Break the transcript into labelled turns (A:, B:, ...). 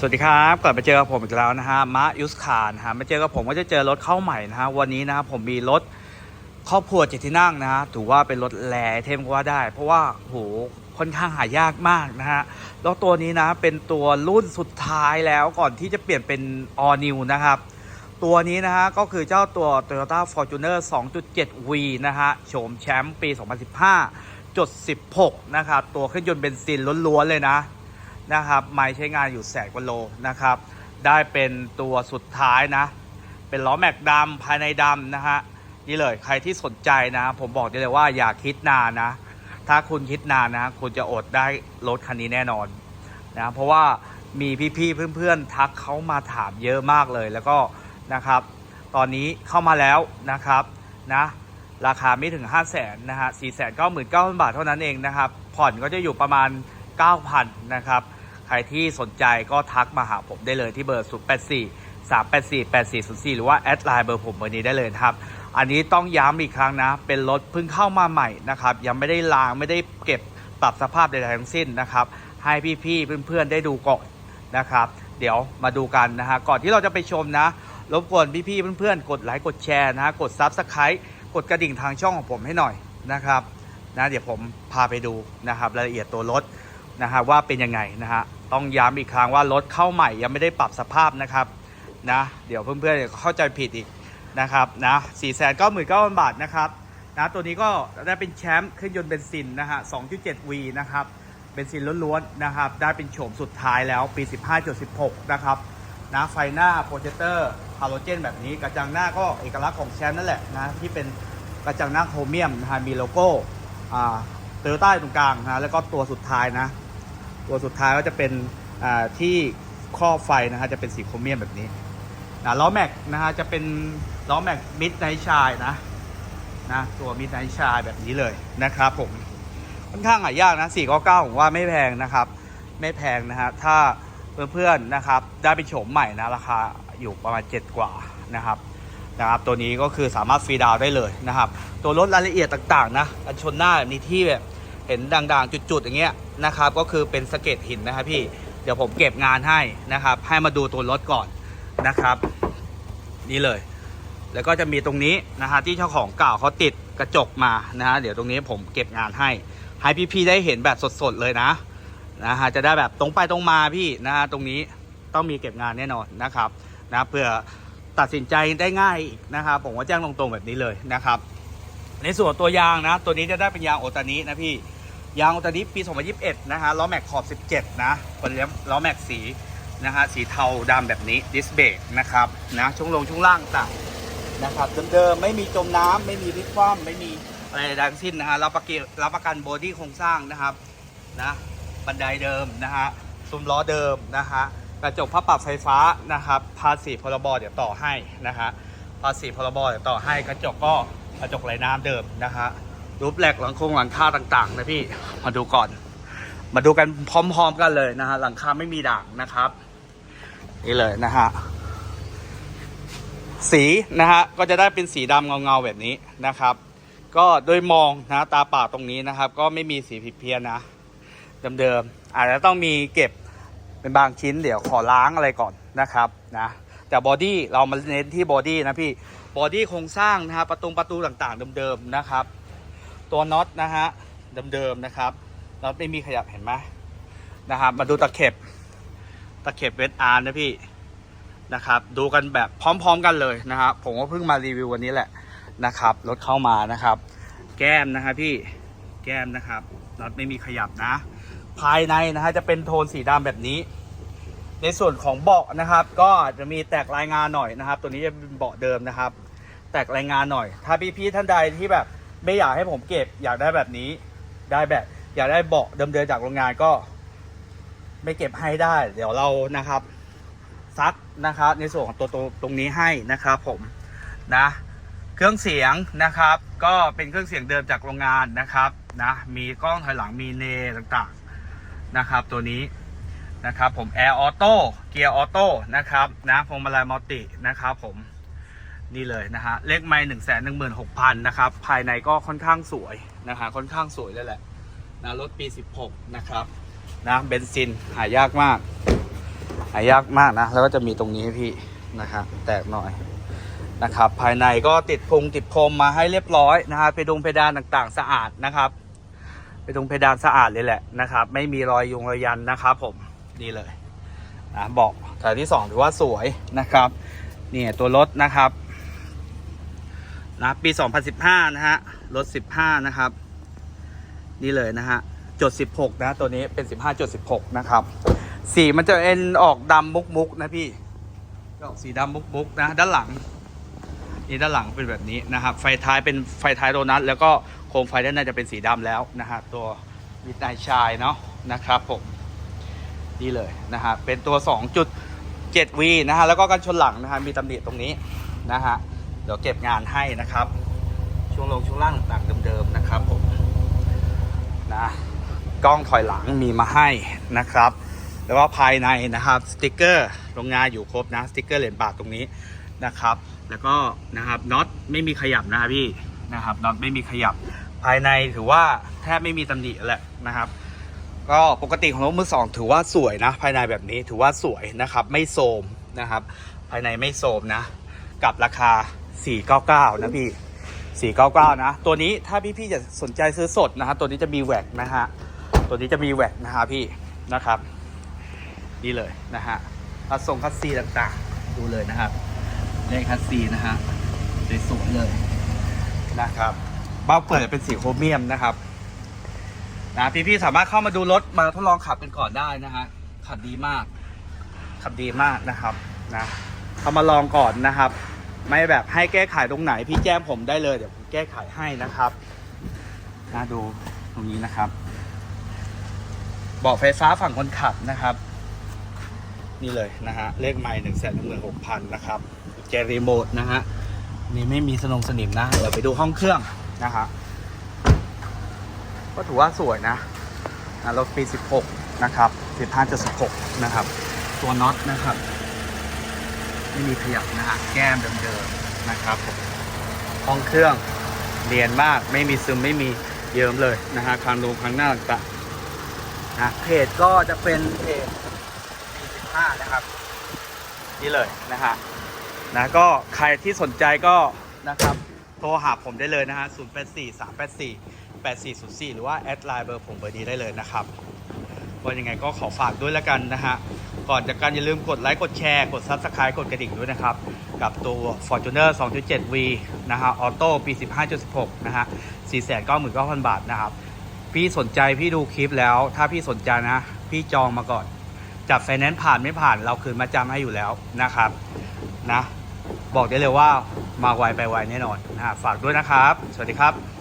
A: สวัสดีครับกลับมาเจอกับผมอีกแล้วนะฮะมะยุสคานะฮะมาเจอกับผมก็จะเจอรถเข้าใหม่นะฮะวันนี้นะผมมีรถครอบครัวเจ็ดที่นั่งนะฮะถือว่าเป็นรถแร่เทมก็ว่าได้ เพราะว่าโหค่อนข้างหายากมากนะฮะแล้วตัวนี้นะเป็นตัวรุ่นสุดท้ายแล้วก่อนที่จะเปลี่ยนเป็น all new นะครับ ตัวนี้นะฮะก็คือเจ้าตัว Toyota Fortuner 2.7V นะฮะโฉมแชมป์ปี 2015จุด16 นะครับตัวเครื่องยนต์เบนซินล้วนๆเลยนะ นะครับ ไม่ใช้งานอยู่แสนกว่าโลนะครับ ได้เป็นตัวสุดท้ายนะ เป็นล้อแม็กดำภายในดำนะฮะนี่เลยใครที่สนใจนะ ผมบอกได้เลยว่าอย่าคิดนานนะ ถ้าคุณคิดนานนะ คุณจะอดได้รถคันนี้แน่นอนนะเพราะว่ามีพี่ๆเพื่อนๆ ทักเขามาถามเยอะมากเลยแล้วก็นะครับ ตอนนี้เข้ามาแล้วนะครับนะราคาไม่ถึง 5 0 0แสนนะฮะ4 9 9 0 0 0 บาทเท่านั้นเองนะครับ ผ่อนก็จะอยู่ประมาณ 9,000นะครับ ใครที่สนใจก็ทักมาหาผมได้เลยที่เบอร์ 084 384 8404 หรือว่าแอดไลน์เบอร์ผมเบอร์นี้ได้เลยครับ อันนี้ต้องย้ำอีกครั้งนะ เป็นรถเพิ่งเข้ามาใหม่นะครับ ยังไม่ได้ล้างไม่ได้เก็บปรับสภาพใดๆทั้งสิ้นนะครับ ให้พี่ๆเพื่อนๆได้ดูก่อนนะครับ เดี๋ยวมาดูกันนะฮะ ก่อนที่เราจะไปชมนะ รบกวนพี่ๆเพื่อนๆ กดไลค์กดแชร์นะฮะ กด Subscribe กดกระดิ่งทางช่องของผมให้หน่อยนะครับนะเดี๋ยวผมพาไปดูนะครับรายละเอียดตัวรถนะฮะว่าเป็นยังไงนะฮะ ต้องย้ำอีกครั้งว่ารถเข้าใหม่ยังไม่ได้ปรับสภาพนะครับนะเดี๋ยวเพื่อนๆเข้าใจผิดอีกนะครับนะ4 9 9 0 0 0บาทนะครับนะตัวนี้ก็ได้เป็นแชมป์เครื่องยนต์เบนซินนะฮะ 2.7V นะครับ เบนซินล้วนๆนะครับ ได้เป็นโฉมสุดท้ายแล้วปี 15.16 นะครับนะไฟหน้าโปรเจคเตอร์ฮาโลเจนแบบนี้ กระจังหน้าก็เอกลักษณ์ของแชมป์นั่นแหละนะ ที่เป็นกระจังหน้าโครเมียมนะฮะมีโลโก้อ่าโตโยต้าตรงกลางนะ แล้วก็ตัวสุดท้ายนะ ตัวสุดท้ายก็จะเป็นที่ครอบไฟนะฮะจะเป็นสีโครเมียมแบบนี้นะล้อแม็กนะฮะจะเป็นล้อแม็กมิดไนท์ชายนะนะตัวมิดไนท์ชายแบบนี้เลยนะครับผมค่อนข้างหายากนะ499ผมว่าไม่แพงนะครับ ไม่แพงนะฮะถ้าเพื่อนๆนะครับได้ไปโฉมใหม่นะราคาอยู่ประมาณ 7 กว่านะครับนะครับตัวนี้ก็คือสามารถฟรีดาวได้เลยนะครับ ตัวรถรายละเอียดต่างๆนะกันชนหน้าแบบนี้ที่แบบ เห็นด่างๆ จุดๆ อย่างเงี้ยนะครับ ก็คือเป็นสะเก็ดหินนะครับพี่ เดี๋ยวผมเก็บงานให้นะครับ ให้มาดูตัวรถก่อนนะครับ นี่เลย แล้วก็จะมีตรงนี้นะฮะที่เจ้าของเก่าเขาติดกระจกมานะฮะเดี๋ยวตรงนี้ผมเก็บงานให้ ให้พี่ๆได้เห็นแบบสดๆเลยนะนะฮะจะได้แบบตรงไปตรงมาพี่นะฮะตรงนี้ต้องมีเก็บงานแน่นอนนะครับนะเพื่อตัดสินใจได้ง่ายนะครับผมว่าแจ้งตรงๆแบบนี้เลยนะครับ ในส่วนตัวยางนะ ตัวนี้จะได้เป็นยางโอตานินะพี่ ยางโอตานิปี 2021 นะฮะล้อแม็กขอบ 17 นะเป็นล้อแม็กสีนะฮะสีเทาดำแบบนี้ดิสเบรกนะครับนะช่วงลงช่วงล่างต่างนะครับเดิมๆไม่มีจมน้ำไม่มีพลิกคว่ำไม่มีอะไรใดทั้งสิ้นนะฮะรับประกันรับประกันบอดี้โครงสร้างนะครับนะบันไดเดิมนะฮะซุ้มล้อเดิมนะฮะกระจกพับปรับไฟฟ้านะครับภาษีพรบเดี๋ยวต่อให้นะฮะภาษีพรบเดี๋ยวต่อให้กระจกก็กระจกไหลน้ำเดิมนะฮะ รูปแหลกหลังโครงหลังคาต่างๆ นะพี่ มาดูก่อน มาดูกันพร้อม ๆ กันเลยนะฮะ หลังคาไม่มีด่างนะครับ นี่เลยนะฮะ สีนะฮะ ก็จะได้เป็นสีดำเงาๆแบบนี้นะครับ ก็โดยมองนะตาป่าตรงนี้นะครับ ก็ไม่มีสีผิดเพี้ยนนะ เดิมๆ อาจจะต้องมีเก็บเป็นบางชิ้นเดี๋ยวขอล้างอะไรก่อนนะครับนะแต่บอดี้เรามาเน้นที่บอดี้นะพี่บอดี้โครงสร้างนะฮะประตูประตูต่างๆเดิมๆนะครับ ตัวน็อตนะฮะเดิมๆนะครับน็อตไม่มีขยับเห็นไหมนะครับมาดูตะเข็บ ตะเข็บเวสอาร์นะพี่นะครับ ดูกันแบบพร้อมๆกันเลยนะครับผมก็เพิ่งมารีวิววันนี้แหละนะครับรถเข้ามานะครับ แก้มนะครับพี่แก้มนะครับน็อตไม่มีขยับนะ ภายในนะฮะจะเป็นโทนสีดำแบบนี้ ในส่วนของเบาะนะครับ ก็จะมีแตกรายงานหน่อยนะครับ ตัวนี้จะเป็นเบาะเดิมนะครับ แตกรายงานหน่อย ถ้าพี่ๆท่านใดที่แบบ ไม่อยากให้ผมเก็บ อยากได้แบบนี้ ได้แบบ อยากได้เบาะเดิมๆจากโรงงานก็ ไม่เก็บให้ได้ เดี๋ยวเรานะครับ ซักนะครับ ในส่วนของตัวตรงตรงนี้ให้นะครับผมนะ เครื่องเสียงนะครับ ก็เป็นเครื่องเสียงเดิมจากโรงงานนะครับนะมีกล้องถอยหลังมีเนต่างๆนะครับ ตัวนี้นะครับผมแอร์ออโต้เกียร์ออโต้นะครับนะพวงมาลัยมัลตินะครับผม นี่เลยนะฮะเลขไม่หนึ่งแสนหนึ่งหมื่นหกพันนะครับ ภายในก็ค่อนข้างสวยนะฮะค่อนข้างสวยเลยแหละนะรถปี 16 นะครับนะเบนซินหายากมาก หายากมากนะ แล้วก็จะมีตรงนี้ให้พี่นะครับแตกหน่อยนะครับ ภายในก็ติดพงติดพรมมาให้เรียบร้อยนะฮะเพดงเพดานต่างๆ สะอาดนะครับเพดงเพดานสะอาดเลยแหละนะครับ ไม่มีรอยยุงรอยยันนะครับผมนี่เลยนะเบอกแถวที่สองถือว่าสวยนะครับเนี่ยตัวรถนะครับ นะปี 2015 นะฮะรถ 15 นะครับ นี่เลยนะฮะจด 16 นะตัวนี้เป็น 15จด16 นะครับ สีมันจะเอ็นออกดำมุกมุกๆนะพี่ออกสีดำมุกมุกๆนะ ด้านหลังนี่ด้านหลังเป็นแบบนี้นะครับ ไฟท้ายเป็นไฟท้ายโดนัทแล้วก็โคมไฟด้านในจะเป็นสีดำแล้วนะฮะตัวมิดไนชายเนาะนะครับผมนี่เลยนะฮะเป็นตัว 2.7V นะฮะแล้วก็กันชนหลังนะฮะมีตำหนิตรงนี้นะฮะ ดี๋ยวเก็บงานให้นะครับ ช่วงลงช่วงล่างต่างๆเดิมๆนะครับผมนะกล้องถอยหลังมีมาให้นะครับ แล้วก็ภายในนะครับสติกเกอร์โรงงานอยู่ครบนะสติกเกอร์เหรียญบาทตรงนี้นะครับ แล้วก็นะครับน็อตไม่มีขยับนะครับพี่นะครับน็อตไม่มีขยับ ภายในถือว่าแทบไม่มีตำหนิแหละนะครับก็ปกติของรถมือสองถือว่าสวยนะภายในแบบนี้ถือว่าสวยนะครับ ไม่โทรมนะครับ ภายในไม่โทรมนะ กับราคา 499 นะพี่ 499 นะ ตัวนี้ถ้าพี่พี่ๆจะสนใจซื้อสดนะครับตัวนี้จะมีแหวกนะฮะ ตัวนี้จะมีแหวกนะฮะพี่นะครับ นี่เลยนะฮะคัดทรงคัดซีต่างๆ ดูเลยนะครับเลขคัดซีนะฮะสวยๆเลยนะครับเบ้าเปิดเป็นสีโครเมียมนะครับนะพี่ๆสามารถเข้ามาดูรถมาทดลองขับกันก่อนได้นะฮะขับดีมาก ขับดีมากนะครับนะเข้ามาลองก่อนนะครับ ไม่แบบให้แก้ไขตรงไหน พี่แจ้งผมได้เลยเดี๋ยวผมแก้ไขให้นะครับนะดูตรงนี้นะครับเบาะไฟฟ้าฝั่งคนขับนะครับ นี่เลยนะฮะเลขไมล์หนึ่งแสนหนึ่งหมื่นหกพันนะครับแกรีโมทนะฮะนี่ไม่มีสนงสนิมนะเดี๋ยวไปดูห้องเครื่องนะฮะก็ถือว่าสวยนะรถปี 16 นะครับ15จะ16 นะครับ ตัวน็อตนะครับ ไม่มีขยับนะฮะแก้มเดิมๆนะครับผมห้องเครื่องเรียนมากไม่มีซึมไม่มีเยิ้มเลยนะฮะคางดูคางหน้าต่างๆนะเพจก็จะเป็นเพจ45นะครับ นี่เลยนะฮะนะก็ใครที่สนใจก็นะครับโทรหาผมได้เลยนะฮะ 084 384 8404 หรือว่าแอดไลน์เบอร์ผมเบอร์นี้ได้เลยนะครับก็ยังไงก็ขอฝากด้วยแล้วกันนะฮะ ก่อนจากการอย่าลืมกดไลค์กดแชร์กด Subscribe กดกระดิ่งด้วยนะครับ กับตัว Fortuner 2.7V นะฮะออโต้ปี 15.16 นะฮะ 499,000 บาทนะครับ พี่สนใจพี่ดูคลิปแล้ว ถ้าพี่สนใจนะ พี่จองมาก่อน จับไฟแนนซ์ผ่านไม่ผ่านเราคืนมาจำให้อยู่แล้วนะครับนะบอกได้เลยว่ามาไวไปไวแน่นอนนะฮะฝากด้วยนะครับ สวัสดีครับ